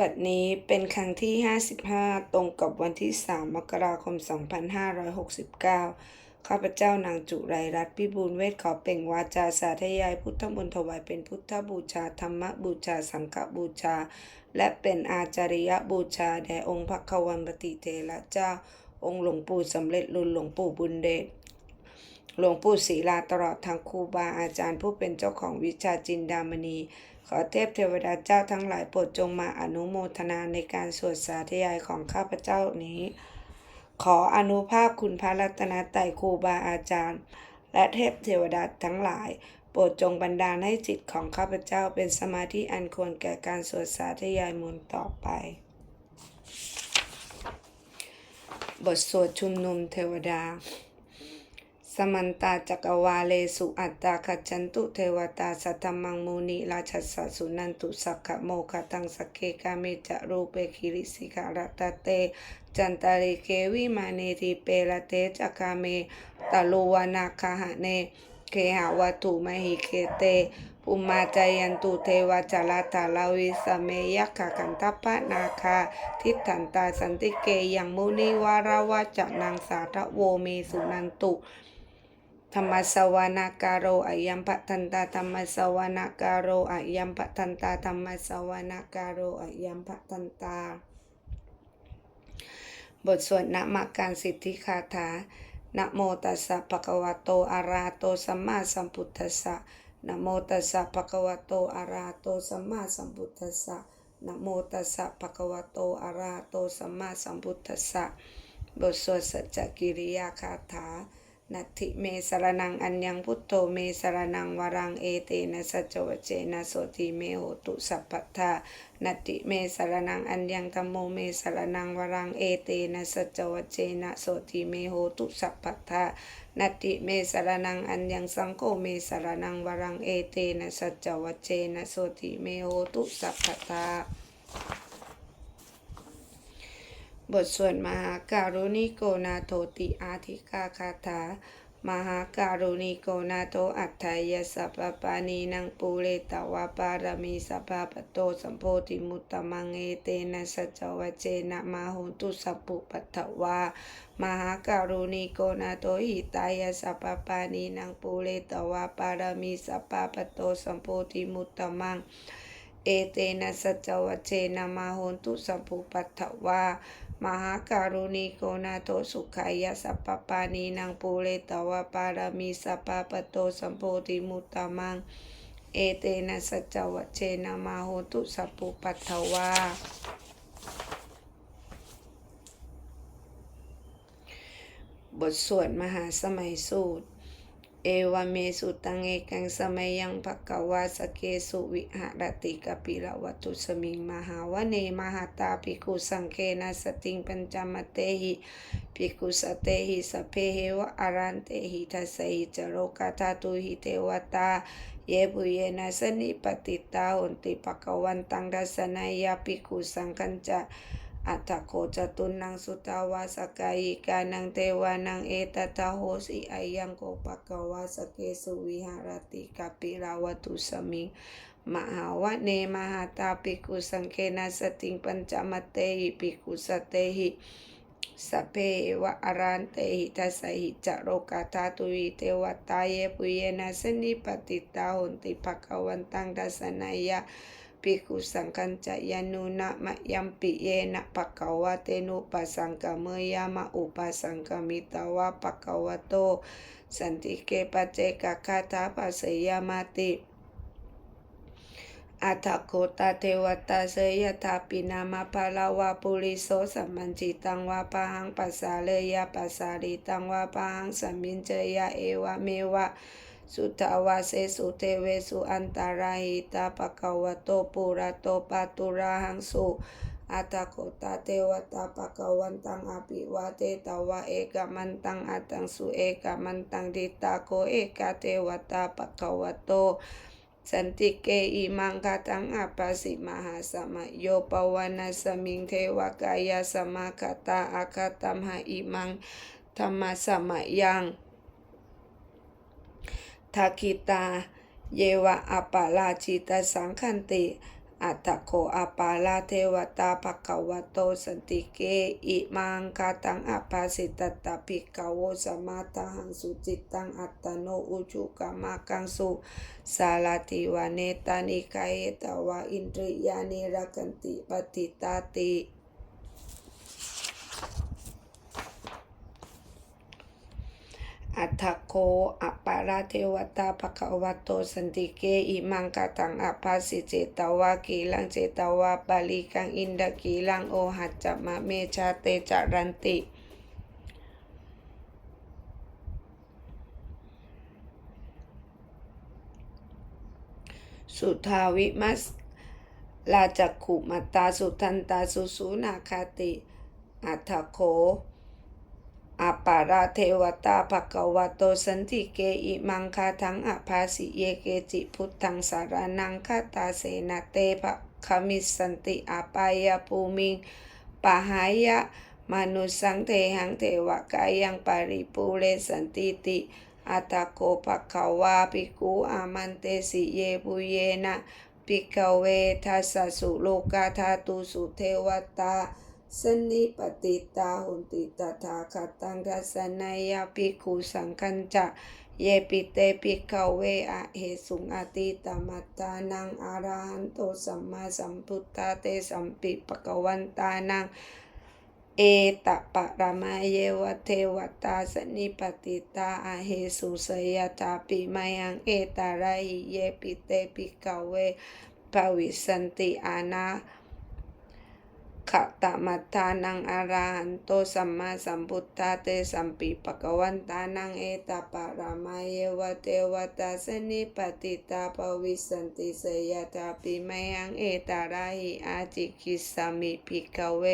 บัดนี้เป็นครั้งที่ 55 ตรงกับวันที่ 3 มกราคม 2569 ข้าพเจ้านางจุไรรัตน์พิบูลเวทขอเปล่งวาจาสาธยายพุทธมนต์ถวายเป็นพุทธบูชา ธรรมบูชา สังฆบูชา และเป็นอาจาริยบูชา แด่องค์พระควันปฏิเทระเจ้า องค์หลวงปู่สำเร็จรุ่นหลวงปู่บุญเดชหลวงปู่ศรีลาตลอดทางครูบาอาจารย์ผู้เป็นเจ้าของวิชาจินดามณี ขอเทพเทวดาเจ้าทั้งหลายโปรดจงมาอนุโมทนาในการสวดสาธยายของข้าพเจ้านี้ ขออนุภาพคุณพระรัตนตรัยครูบาอาจารย์ และเทพเทวดาทั้งหลาย โปรดจงบันดาลให้จิตของข้าพเจ้าเป็นสมาธิอันควรแก่การสวดสาธยายมนต์ต่อไป บทสวดชุมนุมเทวดา สมันตาจักวาเลสุอัตตาขจันตุเทวตาสัทธมังมูนิราชสสสุนันตุสักขะโมคตังสกเคกาเมจะรูเปคิริสิการตเต จันตาริเกวิมาเนทิเปละเตจักาเมตะลุวานาคาหะเนเคหาวัตุมหิเคเตปุมาจายันตุเทวจาลาตาลาวิสเมยักขะกันทัพพะนาคา ทิฏฐันตาสันติเกยังมุนิวาราวาจะนางสาทโวเมสุนันตุ ธรรมสวนาการโรอายัมปะทันตาธรรมสวนาการโรอายัมปะทันตาธรรมสวนาการโรอายัมปะทันตา บทสวดนะมะการสิทธิคาถานะโมตัสสะภะคะวะโตอะระหะโตสัมมาสัมพุทธัสสะนะโมตัสสะภะคะวะโตอะระหะโตสัมมาสัมพุทธัสสะนะโมตัสสะภะคะวะโตอะระหะโตสัมมาสัมพุทธัสสะบทสวดสัจจกิริยาคาถา นัตถิเมสรนังอัญญังพุทโธเมสรนังวรังเอเตนะสัจวเจนะโสติเมโหตุสัพพทานัตถิเมสรนังอัญญังธัมโมเมสรนังวรังเอเตนะสัจวเจนะโสติเมโหตุสัพพทานัตถิเมสรนังอัญญังสังโฆเมสรนังวรังเอเตนะสัจจวเจนะโสติเมโหตุสัพพทา บทสวดมหาการุณิโกนาโทติอาธิกาคาถา มหาการุณิโกนาโทอัฏฐายสัพปานีนังปูเรตวาปารมีสัพพปโตสัมโพธิมุตตมังเอเตนะสัจจวเจนะมาหุตุสัพพุปัตถวามหาการุณิโกนาโทหิตายสัพปานีนังปูเรตวาปารมีสัพพปโตสัมโพธิมุตตมัง เอเตนะสัจจวเจนะมาโหนตุสัพพุปัตถวามหาการุณิโกนาโตสุขายะสัพพปานีนางปูเรตวะปารามีสัพพปโตสัมโพธิมุตตมัง เอเตนะสัจจวเจนะมาโหนตุสัพพุปัตถวาบทสวดมหาสมัยสูตร เอวเมสุตังเอกังสมัยยังภกวาสเกสุวิหารติกปิละวัตุสมิงมหาวเนมหาตาภิกุสังเคนะสติงปัญจมเตหิภิกุสเตหิสพเพเหวะอารันเตหิทัสหิจโรกาธาตุหิเทวตาเยปุเยนะสนิปติตาหนติปกวันตังดัสนายาภิกุสังคัญจะ อัตโคจตุนังสุตาวาสกายิกานังเทวานังเอตตาโหสิอายังโกปะกวาสเกสุวิหารติกาปิราวตุสมิงมหาวะเนมหาตาปิกุสังเคนะสติงปัญจมเตหิปิกุสเตหิสเพวะอารันเตหิทัสหิจโรกาธาตุวิเทวตาเยปุเยนะสนิปติตาหนติภกวันตังดัสนายะ ภิกขุสังคัญจะยานุนะมะยัมปิเยนะปะกวะเตนุปสังกะเมยามะอุปสังกะมิตาวะปะกวะโต สันติเกปเจกะคาถาปัสยามาติอัตโคตาเทวตาเสยทาปินามาภาลาวาปุริโสสัมมันจิตังวาปะหังปัสสาเลยาปัสสาริตังวาปะหังสัมมินเจยะเอวะเมวะ สุทาวาเสสุเทเวสุอันตาราหิตาปะกวโตปุระโตปาตุราหังสุอัตตโคตาเทวตาปะกวันตังอภิวาเตตวะเอกมันตังอัตังสุเอกมันตังดิตาโกเอกเทวตาปะกวโตสันติเกอิมังคาตังอปปาสิมหาสมโยปวนาสมิงเทวกายาสมาคตาอาคาตัมหะอิมังธรรมสมยัง ทคิตา เยวะอัปาลาจิตาสังคันติ อัตโคอาปาลาเทวตาภควโตสันติเก อิมังคาตังอาภาสิตตาภิกขโวสมาตหังสุจิตตังอัตโนอุจุกามากังสุสาลาติวาเนตานิกายตวาอินทริยานิรักันติปฏิตาติ อัตถโคอัปปาราเทวตาภควโตสันติเกอิมังกตังอัปาสิเจตวากีลังเจตวาปาลิกังอินดากีลังโอหัจจมะเมชาเตจารันติสุทาวิมัสลาจักขุมัตตาสุทันตาสุสูนาคาติ อัตถโค อาปาราเทวตาภควโตสันติเกอิมังคาทังอภาสิเยเกจิพุทธังสารนังคาตาเสนาเตภะคมิสันติอาปายาภูมิงปะหายะมนุสังเทหังเทวกายังปาริปูเรสันติติอัตโกภควาภิกขุอามันเตสิเยปุเยนะภิกเวทัสสุโลกาธาตุสุเทวตา สนิปติตาหุนติตถาคตังทัสนายาภิกขุสังคัญจะเยปิเตภิกเวอะเหสุงอติตมัตตานังอาราหันโตสัมมาสัมพุทธาเตสัมปิปะกวันตานังเอตปะระมาเยวเทวตาสนิปติตาอาเหสุสยตาปิมายังเอตาราหิเยปิเตภิกเวภวิสันติอานา ขะตมัตตานังอาราหันโตสัมมาสัมพุทธาเตสัมปิปะกวันตานังเอตปะระมาเยวะเทวตาสนิปติตาภวิสันติสยตาปิมยังเอตาราหิอาจิคิสามิภิกเว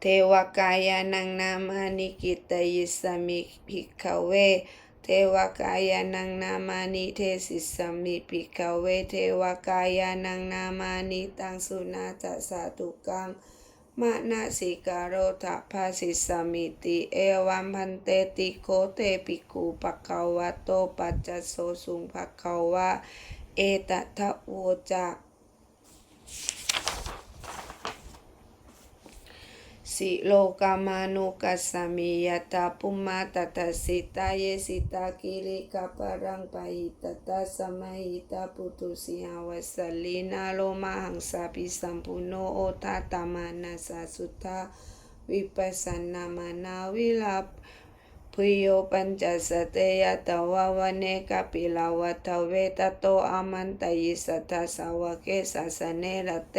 เทวกายานังนามานิกิตยิสามิภิกขเว ทวกายานังนามานิเทสิสามิภิกเวเทวกายานังนามานิตังสุนาตสาตุกังมะนาสิการโรทะภาสิสามิติ เอวัมพันเตติโคเตปิกูปะคะวะโตปัจจโสสุงภะคะวะ เอตทะโวจะ สิโลกามานุกัสสมิยตาปุมมาตตาสิตาเยสิตากิริกาปรังปะหิตตาสมัยหิตาปุตุสิหาวสลีนาโลมาหังสาปิสัมปุโนโอตาตามานาสาสุทาวิปัสสนามานาวิลาภพุโยปัญจสเตยตวาวเนกปิลาวัตเวตโตอามันตยิสัทธาสาวเกสัสเนรเต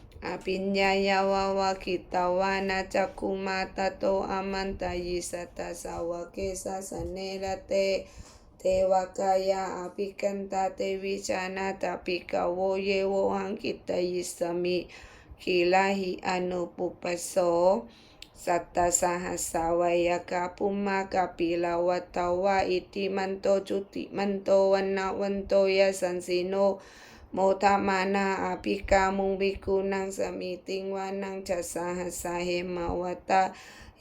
อภิญญายาวาวากิตาวานาจักุมาตโตอามันตายิสัตสาวเกสาสเนระเตเทวกายาอภิกันตาเตวิชานาตาปิกาโวเยโวหังกิตยิสมิขีลาหิอนุปปโสสัตตาสหัสวายกาปุมากาปิลาวัตตวะอิติมันโตจุติมันโตวันนาวันโตยสันสีโน โมทามานาอาภิกามุงบิกุนังสมิติงวานังจัสหัสาเหมาวตา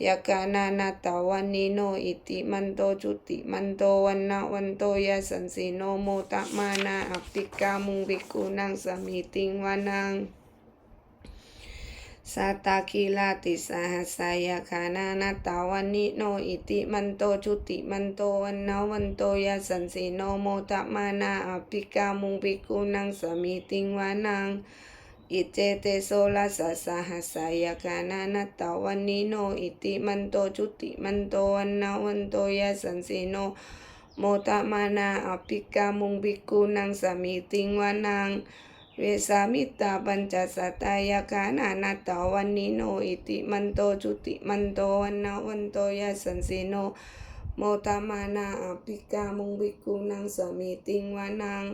ยกานานาตาวันนิโนอิติมันโตจุติมันโตวันนาวันโตยาสันสีโนโมทามานาอาภิกามุงบิกุนังสมิติงวานัง สัตตาคิลาติสหัสสายคานานาตาวันนิโนอิติมันโตชุติมันโตวันนาวันโตยาสันสีโนโมตะมานาอภิกามุงปิกุนังสมิติงวานังอิเจเตโซลาสสะหัสสายคานานาตาวันนิโนอิติมันโตชุติมันโตวันนาวันโตยาสันสีโนโมตะมานาอภิกามุงปิกุนังสมิติงวานัง เวสามิตาปัญจสัตตายกานานาตาวันนิโนอิติมันโตจุติมันโตวันนาวันโตยาสันสิโนโมตามานาอภิกามุงบิกุนังสมิติงวานัง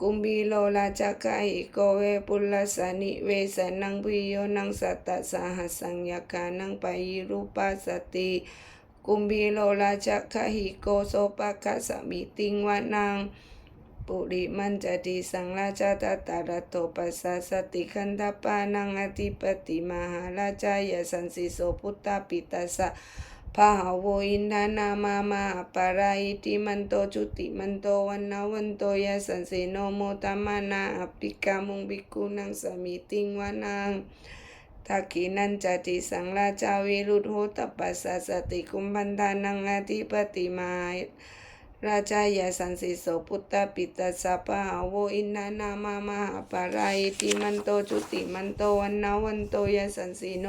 กุมบีโลลาจักะหิโกเวปุลลสานิเวสนังพิโยนังสัตตสหสังยาคานังปายิรูปัสติกุมบีโลลาจักะหิโกโสปะคะสมิติงวานัง ปุริมันจติสังราชาตตาระโตปัสสะสติคันธปานังอธิปติมหาราชายสันสิโสพุทธปิตัสสะพาหาโวอินทานามามาปาราอิติมันโตจุติมันโตวันนาวันโตยสันเสโนโมตมมานาอปิกามุงบิกุนังสมิติงวานังทักขินันจติสังราชาวิรุธโหตปัสสะสติคุมพันธานังอธิปติมา ราชายาสันสิโสพุทธปิตาสัพพะหาโวอินนานามามหาปาราอิติมันโตจุติมันโตวันนาวันโตยสันสิโน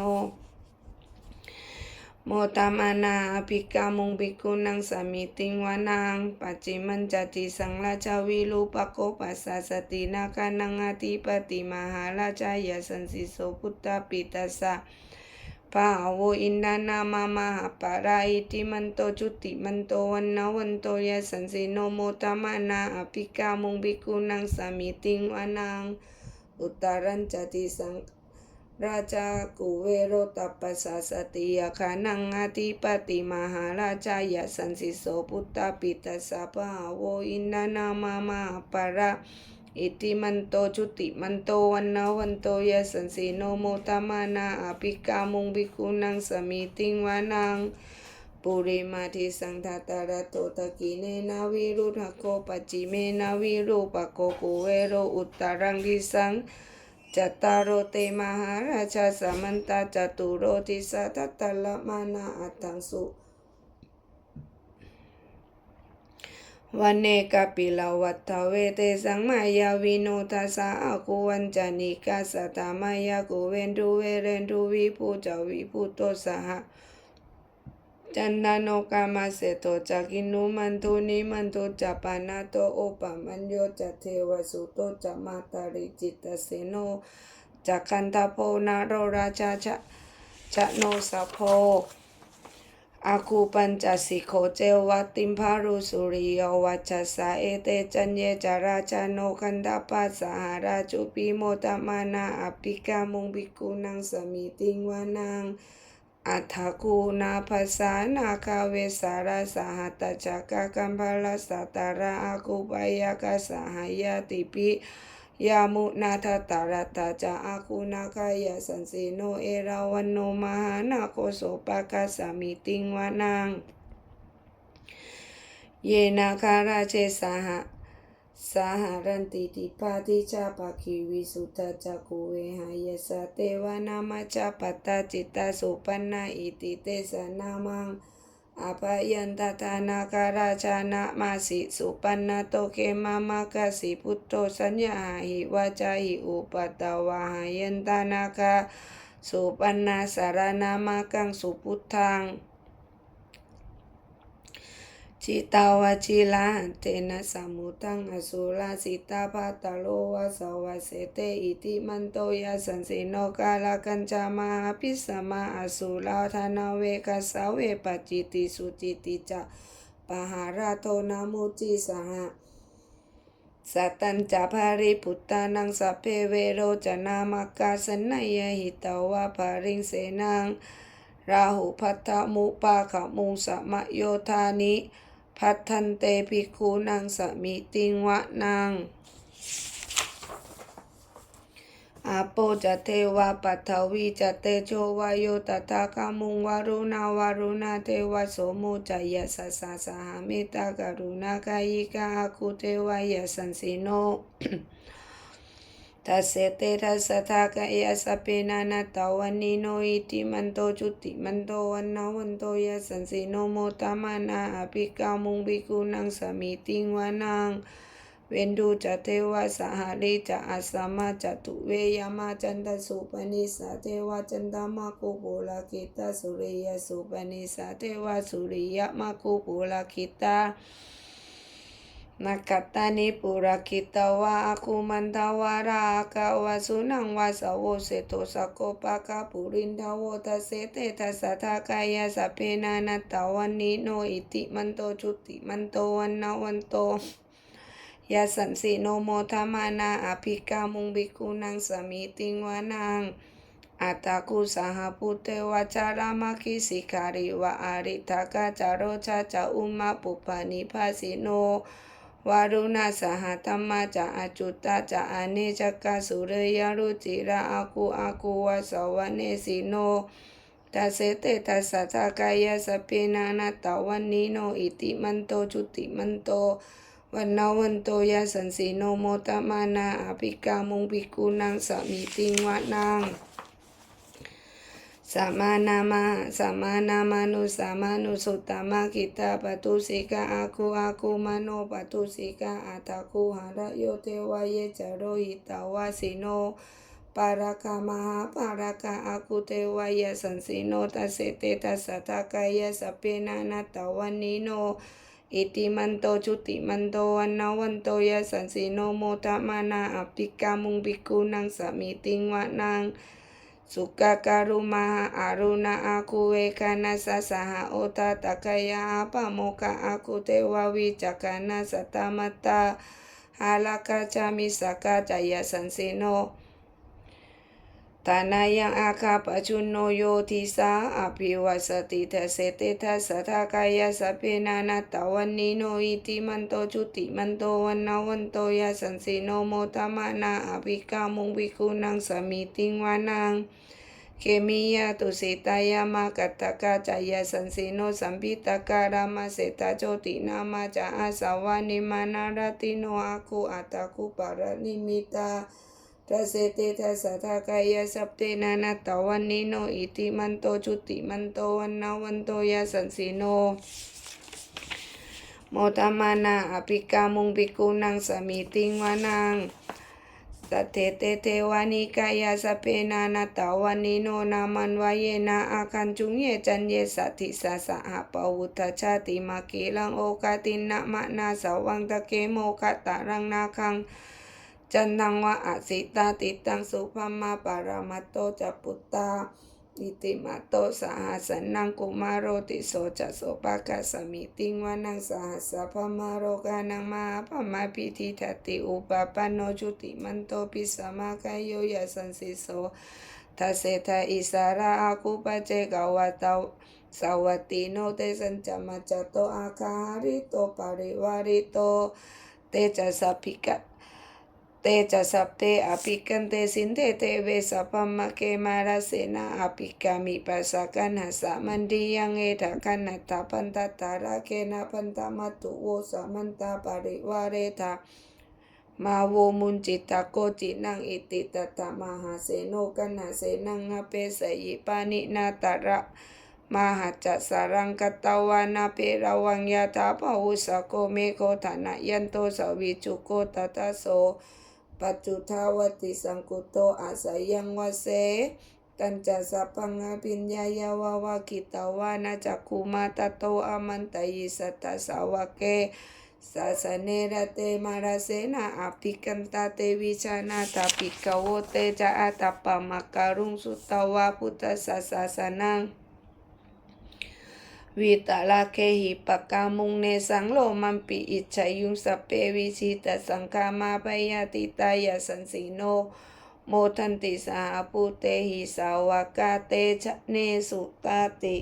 โมตามานาภิกามุงภิกุนังสมิติงวานังปัจจิมันจติสังราชาวิรูปโกปัสสะสตินาคานังอธิปติมหาราชายาสันสิโสพุทธปิตาสะ พาหาโวอินดานามามาหาปาราอิติมันโตจุติมันโตวันนาวันโตยสันสิโนโมตามานาอภิกามุงภิกุนังสามิติงวานังอุตตรัญจติสังราชากุเวโรตัปปสสสติยาคานังอาทิปติมหาราชายาสันสิโสพุทธปิตาสาภาโวอินนานามามาปาระ อิติมันโตจุติมันโตวันนาวันโตยสันสิโนโมตามานาอภิกามุงภิกขุนังสมิติงวานังปุริมาทิสังทาตาระโตตะกีเนนาวิรุธโคปัจจิเมนาวิรูปโกกุเวโรอุตตรังดิสังจัตตารโรเตมหาราชาสมันตาจตุโรติสัตตะละมานาอัตถังสุ วันเนกปิลาวัตถเวเตสังมายาวิโนทัสสะอากุวันจานิกาสตามายากุเวนทุเวเรนทุวิภูจาวิภูโตสหะจันดาโนกามาเสโตจากินุมันทุนิมันทุจปานาโตโอปะมัญโยจะเทวสุโตจะมาตาริจิตเสโนจักขันตโพนาโรราชาชะจะโนสัพโพ อาคูปัญจสิโขเจวัติมพารุสุริโยวัชสาเอเตจันเยจาราชาโนคันดาปัสสหราจุปิโมตมานาอภิกามุงภิกุนังสมิติงวานังอัฏฐคูนาภาษานาคาเวสาราสหัตจักกัมพลสัตตาราอาคูปายากาสหายาติปิ ยามุนาทตารัตาจาอาคูนาคายาสันเสโนเอราวันโนมหานาโคโสปากาสามิติงวานังเยนาคาราเชสหะสหรันติติปาติชาปะคิวิสุทธจักุเวหายสะเทวานามาจาปัตตาจิตตาสุปันนาอิติเตสนามัง อาภยันตทานาการาชานะมาสิสุปันนาโตเคมามากสิพุทโธสัญญาหิวาจาหิอุปตตวาหายันตานาคาสุปันนาสารนามากังสุพุทธัง จิตาวาจิลาเตนะสมุตังอสุราสิตาภาตโลวาสวาเสเตอิติมันโตยาสันสิโนกาลกัญจามาพิสมาอสุราธนาเวกัสเวปจิติสุจิติจะปหาราโทนามุจิสหะสัตตัญจภาริพุตตานังสัพเพเวโรจนามากาสนยหิตาวาภาริงเสนังราหุพัทธมุปาขมุงสมโยธานิ พัทันเตภิกขุนังสมิติงวะนังอาโปจะเทวาปัทวีจะเตโชวายโยตถาคามุงวารุณาวารุณาเทวโสมุจายะสสสะสหามิตากรุณากายิกาคุเทวายสันสิโน ทัสเสเตทัสทากะยะสเปนานาตาวันนิโนอิติมันโตจุติมันโตวันนาวันโตยะสันสิโนโมตามานาอภิกามุงภิกุนังสมิติงวานังเวนดูจะเทวะสหริจะอาสามาจตุเวยามาจันตสุปนิสาเทวะจันตมาคุปุลาคิตาสุริยสุปนิสาเทวะสุริยมาคุปุลาคิตา นักขัตตานิปุระคิตวะอาคุมันทวาราอากาวะสุนังวาสาวเสโตสโกปะกาปุรินทาวทัสเสเตทัสสะทากายาสพเพนานาตาวันนิโนอิติมันโตจุติมันโตวันนาวันโตยาสันสีโนโมทามานาอภิกามุงบิกุนังสมิติงวานังอัตตาคุสหปุเตวจารามาคิสิการิวะอาริทากาจารโรชาจาอุมาปุปานิภาสิโน วารุณาสหธรรมาจะอจุตตาจะอเนจกาสุเรยรุจิระอากูอากูวาสวเนสิโนตัสเสเตตัสสะทากายะสเพนานาตาวันนิโนอิติมันโตจุติมันโตวันนาวันโตยะสันสีโนโมตมานาอภิกามุงภิกุนังสมิติงวะนัง สัมมานามาสัมมานามานุสัมมานุสุตตมะกิตาปตุสิกาอาคูอาคูมโนปตุสิกาอาตาคูหารโยเทวายจโรหิตาวาสิโนปารากามหาปารากาอาคุเทวายสันสิโนตัสเสเตตัสสะทากายสพเพนานาตาวันนิโนอิติมันโตจุติมันโตวันนาวันโตยสันสิโนโมตมานาอภิกามุงภิกุนังสมิติงวะนัง สุกาการุมาหาอารุณาอาคุเวคานาสสหโอตาตะกายาอาปะโมกะอาคุเทวาวิจักานาสตามตตาฮาลากาจามิสกาจายสันสิโน ตานายังอาคาปจุนโนโยทิสาอภิวัสติทัสเสเตทัสทากายะสพเพนานาตวันนิโนอิติมันโตจุติมันโตวันนาวันโตยะสันสิโนโมตมานาอภิกามุงวิคุนังสมิติงวานังเคมิยาตุสิตายามากัตตกาจายาสันสิโนสัมพิตาการามาเสตาโจตินามาจาอาสาวานิมานารติโนอาคูอัตตาคุปารนิมิตา ทัสเตทัสทากายสัพเตนานาตวันนิโนอิติมันโตจุติมันโตวันนาวันโตยะสันสิโนโมตมานาอภิกามุงภิกุนังสมิติงวานังสัทเทเตเทวานิกายาสพเพนานาตาวันนิโนนามันวายนาอาคันจุงเยจันเยสัทธิสาสหะปวุตชาติมาเกลังโอกาตินะมะนาสวังตะเกโมกะตารังนาคัง จันทังวะอสิตาติตังสุภมมาปารามัตโตจัปุตตาอิติมาโตสหัสนังกุมารโรติโสจะโสปากาสมิติงวานังสหัสพมาโรกานังมาปมาพิธิทัตติอุปปันโนจุติมันโตปิสมากายโยยสันสิโสทัสเสทาอิสาราอาคุปเจกาวตาสวัตติโนเตสัญจมัจจโตอาคาริโตปาริวาริโตเตจะสัพพิกะ เตจะสัพเตอภิกันเตสินเตเตเวสัพพมะเกมาราเสนาอภิกามิปัสสะกันหาสามันดียังเอทะกันนัตตาปันตตาราเคนะปันตมัตตุโวสามันตาปริวาเรทามาโวมุนจิตตะโกจินังอิติตตะมหาเสโนกันหาเสนังอเปสยิปานินาตระมหัจจสารังกตาวานาเปราวังยาตาปะหุสโกเมโคฐานะยันโตสวิจุโกตตะโส ปัจจุทาวติสังกุโตอาศัยยังวเสตัญจสัพพังอภิญญายาวาวากิตาวานาจักคุมาตโตอามันตยิสัตสาวเกสาสเนระเตมาราเสนาอภิกันตาเตวิชานาตาปิกโวเตจะอาตปะมะการุงสุตตวาพุทธสสาสนัง วิตาลาเคหิปกามุงเนสังโลมันปิอิจฉายุงสเปวิชิตสังคามาพยาติตายาสันสีโน โมทันติสาปุเตหิสาวกาเตชะเนสุตาติ